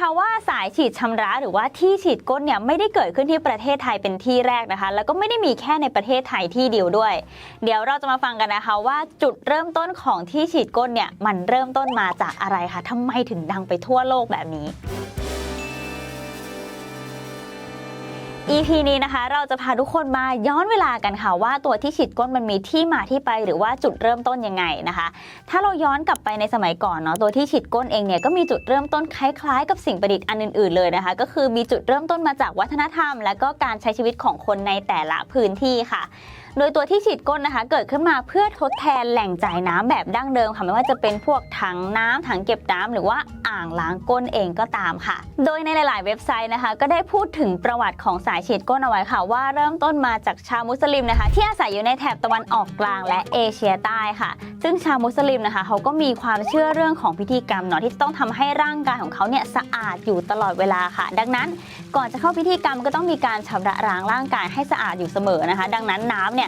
คะว่าสายฉีดชำระหรือว่าที่ฉีดก้นเนี่ยไม่ได้เกิดขึ้นที่ประเทศไทยเป็นที่แรกนะคะ แล้วก็ไม่ได้มีแค่ในประเทศไทยที่เดียวด้วย เดี๋ยวเราจะมาฟังกันนะคะว่าจุดเริ่มต้นของที่ฉีดก้นเนี่ยมันเริ่มต้นมาจากอะไรคะทำไมถึงดังไปทั่วโลกแบบนี้ EP นี้นะคะ เราจะพาทุกคนมาย้อนเวลากันค่ะว่าตัวที่ฉีดก้นมันมีที่มาที่ไปหรือว่าจุดเริ่มต้นยังไงนะคะ ถ้าเราย้อนกลับไปในสมัยก่อนเนาะตัวที่ฉีดก้นเองเนี่ยก็มีจุดเริ่มต้นคล้ายๆ กับสิ่งประดิษฐ์อันอื่นๆเลยนะคะ ก็คือมีจุดเริ่มต้นมาจากวัฒนธรรม และก็การใช้ชีวิตของคนในแต่ละพื้นที่ค่ะ โดยตัวที่ฉีดก้นนะคะ เกิดขึ้นมาเพื่อทดแทนแหล่งจ่ายน้ำแบบดั้งเดิมค่ะไม่ว่าจะเป็นพวกถังน้ำถังเก็บน้ำหรือว่าอ่างล้างก้นเองก็ตามค่ะ โดยในหลาย ๆ เว็บไซต์นะคะ ก็ได้พูดถึงประวัติของสายฉีดก้นเอาไว้ค่ะ ว่าเริ่มต้นมาจากชาวมุสลิมนะคะ ที่อาศัยอยู่ในแถบตะวันออกกลางและเอเชียใต้ค่ะ ซึ่งชาวมุสลิมนะคะเขาก็มีความเชื่อเรื่องของพิธีกรรมเนาะที่ต้องทำให้ร่างกายของเขาเนี่ยสะอาดอยู่ตลอดเวลาค่ะ ดังนั้นก่อนจะเข้าพิธีกรรมก็ต้องมีการชำระล้างร่างกายให้สะอาดอยู่เสมอนะคะ ดังนั้นน้ำเนี่ย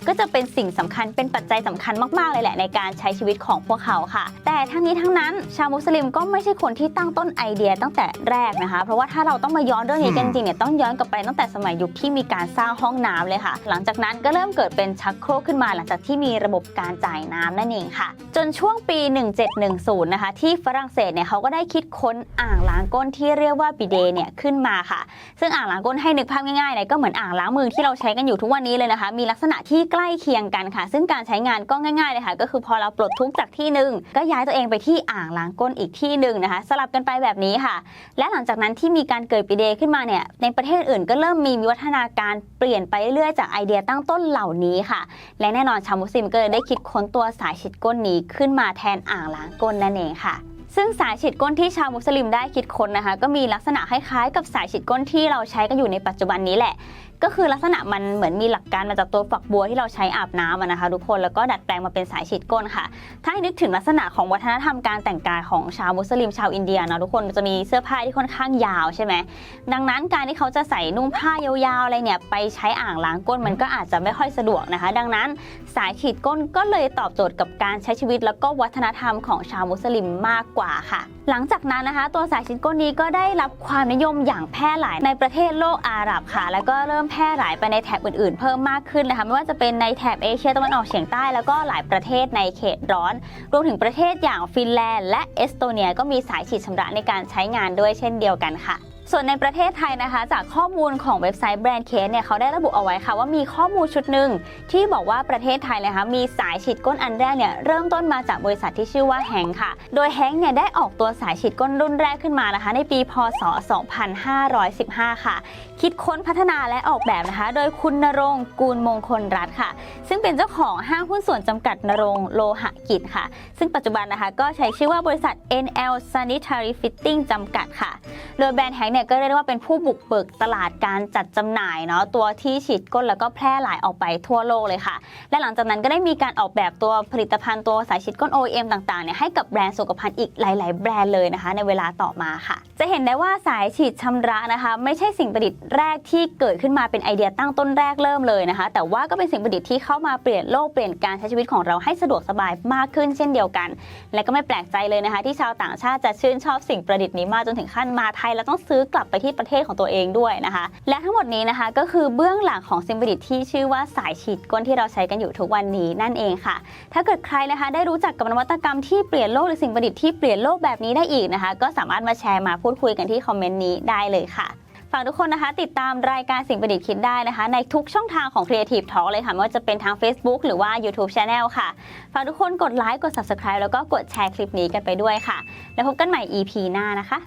ก็จะเป็นสิ่งสำคัญเป็นปัจจัยสำคัญมากๆเลยแหละในการใช้ชีวิตของพวกเขาค่ะ แต่ทั้งนี้ทั้งนั้นชาวมุสลิมก็ไม่ใช่คนที่ตั้งต้นไอเดียตั้งแต่แรกนะคะ เพราะว่าถ้าเราต้องมาย้อนเรื่องนี้กันจริงๆเนี่ยต้องย้อนกลับไปตั้งแต่สมัยยุคที่มีการสร้างห้องน้ำเลยค่ะ หลังจากนั้นก็เริ่มเกิดเป็นชักโครกขึ้นมา หลังจากที่มีระบบการจ่ายน้ำนั่นเองค่ะ จนช่วงปี 1710 นะคะ ที่ฝรั่งเศสเนี่ยเขาก็ได้คิดค้นอ่างล้างก้นที่เรียกว่าบิเดเนี่ยขึ้นมาค่ะ ซึ่งอ่างล้างก้นให้นึกภาพง่ายๆเนี่ยก็เหมือนอ่างล้างมือที่เราใช้กันอยู่ทุกวันนี้เลยนะคะ มีลักษณะที่ใกล้เคียงกันค่ะ ซึ่งการใช้งานก็ง่ายๆเลยค่ะ ก็คือพอเราปลดทุกข์จากที่หนึ่งก็ย้ายตัวเองไปที่อ่างล้างก้นอีกที่หนึ่งนะคะ สลับกันไปแบบนี้ค่ะ และหลังจากนั้นที่มีการเกิดปีเดย์ขึ้นมาเนี่ยในประเทศอื่นก็เริ่มมีวิวัฒนาการเปลี่ยนไปเรื่อยๆจากไอเดียตั้งต้นเหล่านี้ค่ะ และแน่นอนชาวมุสลิมก็เลยได้คิดค้นตัวสายฉีดก้นนี้ขึ้นมาแทนอ่างล้างก้นนั่นเองค่ะซึ่งสายฉีดก้นที่ชาวมุสลิมได้คิดค้นนะคะ ก็มีลักษณะคล้ายๆกับสายฉีดก้นที่เราใช้กันอยู่ในปัจจุบันนี้แหละ ก็คือลักษณะมันเหมือนมีหลักการมาจากตัวฝักบัวที่เราใช้อาบน้ำนะคะ ทุกคนแล้วก็ดัดแปลงมาเป็นสายฉีดก้นค่ะ ถ้าให้นึกถึงลักษณะของวัฒนธรรมการแต่งกายของชาวมุสลิมชาวอินเดียเนาะทุกคนจะมีเสื้อผ้าที่ค่อนข้างยาวใช่ไหมดังนั้นการที่เขาจะใส่นุ่งผ้ายาวๆอะไรเนี่ยไปใช้อ่างล้างก้นมันก็อาจจะไม่ค่อยสะดวกนะคะ ดังนั้นสายฉีดก้นก็เลยตอบโจทย์กับการใช้ชีวิต แล้วก็วัฒนธรรมของชาวมุสลิมมากกว่าค่ะหลังจากนั้นนะคะ ตัวสายชิ้นก้นนี้ก็ได้รับความนิยมอย่างแพร่หลายในประเทศโลกอาหรับค่ะ แล้วก็เริ่มแพร่หลายไปในแถบอื่นๆ เพิ่มมากขึ้นนะคะไม่ว่าจะเป็นในแถบเอเชียตะวันออกเฉียงใต้แล้วก็หลายประเทศในเขตร้อน รวมถึงประเทศอย่างฟินแลนด์ และเอสโตเนีย ก็มีสายฉีดชำระในการใช้งานด้วยเช่นเดียวกันค่ะ ส่วนในประเทศไทยนะคะ จากข้อมูลของเว็บไซต์แบรนด์เคสเนี่ยเขาได้ระบุเอาไว้ค่ะว่ามีข้อมูลชุดหนึ่งที่บอกว่าประเทศไทยนะคะมีสายฉีดก้นอันแรกเนี่ยเริ่มต้นมาจากบริษัทที่ชื่อว่าแฮงค่ะ โดยแฮงเนี่ยได้ออกตัวสายฉีดก้นรุ่นแรกขึ้นมานะคะ ในปีพศ 2515 ค่ะ คิดค้นพัฒนาและออกแบบนะคะ โดยคุณนรงค์กูลมงคลรัตน์ค่ะ ซึ่งเป็นเจ้าของห้างหุ้นส่วนจำกัดนรงโลหะกิจค่ะ ซึ่งปัจจุบันนะคะก็ใช้ชื่อว่าบริษัท NL Sanitary Fitting จำกัดค่ะ โดยแบรนด์แฮงเนี่ยก็เรียกได้ว่าเป็นผู้บุกเบิกตลาดการจัดจำหน่ายเนาะตัวที่ฉีดก้นแล้วก็แพร่หลายออกไปทั่วโลกเลยค่ะ และหลังจากนั้นก็ได้มีการออกแบบตัวผลิตภัณฑ์ตัวสายฉีดก้น OEM ต่างๆเนี่ยให้กับแบรนด์สุขภัณฑ์อีกหลาย ๆ แบรนด์เลยนะคะ ในเวลาต่อมาค่ะ จะเห็นได้ว่าสายฉีดชำระนะคะ ไม่ใช่สิ่งประดิษฐ์แรกที่เกิดขึ้นมาเป็นไอเดียตั้งต้นแรกเริ่มเลยนะคะ แต่ว่าก็เป็นสิ่งประดิษฐ์ที่เข้ามาเปลี่ยนโลกเปลี่ยนการใช้ชีวิตของเราให้สะดวกสบายมากขึ้นเช่นเดียวกัน และก็ไม่แปลกใจเลยนะคะ ที่ชาวต่างชาติจะชื่นชอบสิ่งประดิษฐ์นี้มากจนถึงขั้นมาไทยแล้วต้องซื้อกลับไปที่ประเทศของตัวเองด้วยนะคะ และทั้งหมดนี้นะคะก็คือเบื้องหลังของสิ่งประดิษฐ์ที่ชื่อว่าสายฉีดก้นที่เราใช้กันอยู่ทุกวันนี้นั่นเองค่ะ ถ้าเกิดใครนะคะได้รู้จักกับนวัตกรรมที่เปลี่ยนโลกหรือสิ่งประดิษฐ์ที่เปลี่ยนโลกแบบนี้ได้อีกนะคะ ก็สามารถมาแชร์มาพูดคุยกันที่คอมเมนต์นี้ได้เลยค่ะฝากทุกคนนะคะ ติดตามรายการสิ่งประดิษฐ์คิดได้นะคะ ในทุกช่องทางของ Creative Talk เลยค่ะไม่ว่าจะเป็นทาง Facebook หรือว่า YouTube Channel ค่ะ ฝากทุกคนกดไลค์กด Subscribe แล้วก็กดแชร์คลิปนี้กันไปด้วยค่ะ แล้วพบกันใหม่ EP หน้านะคะ